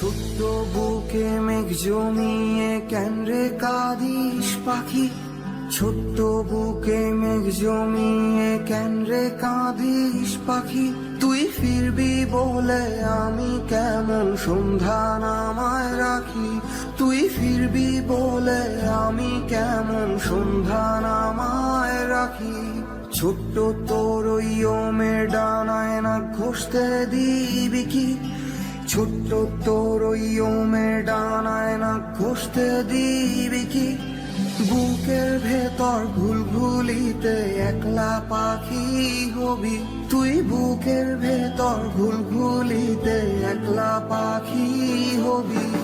ছোট্ট বুকে মেঘ জমিয়ে রে কাঁদিস পাখি? ছোট্ট বুকে মেঘ জমিয়ে রে কাঁদিস পাখি? তুই ফিরবি বলে আমি কেমন সন্ধ্যা নামায় রাখি? তুই ফিরবি বলে আমি কেমন সন্ধ্যা নামায় রাখি? ছোট্ট তোর ওই ডানায় না ঘষতে দিবি কি? ছোট্ট তোর ওই ওমের ডানায় না ঘষতে দিবি কি? বুকের ভেতর ঘুলঘুলিতে একলা পাখি হবি। তুই বুকের ভেতর ঘুলঘুলিতে একলা পাখি হবি।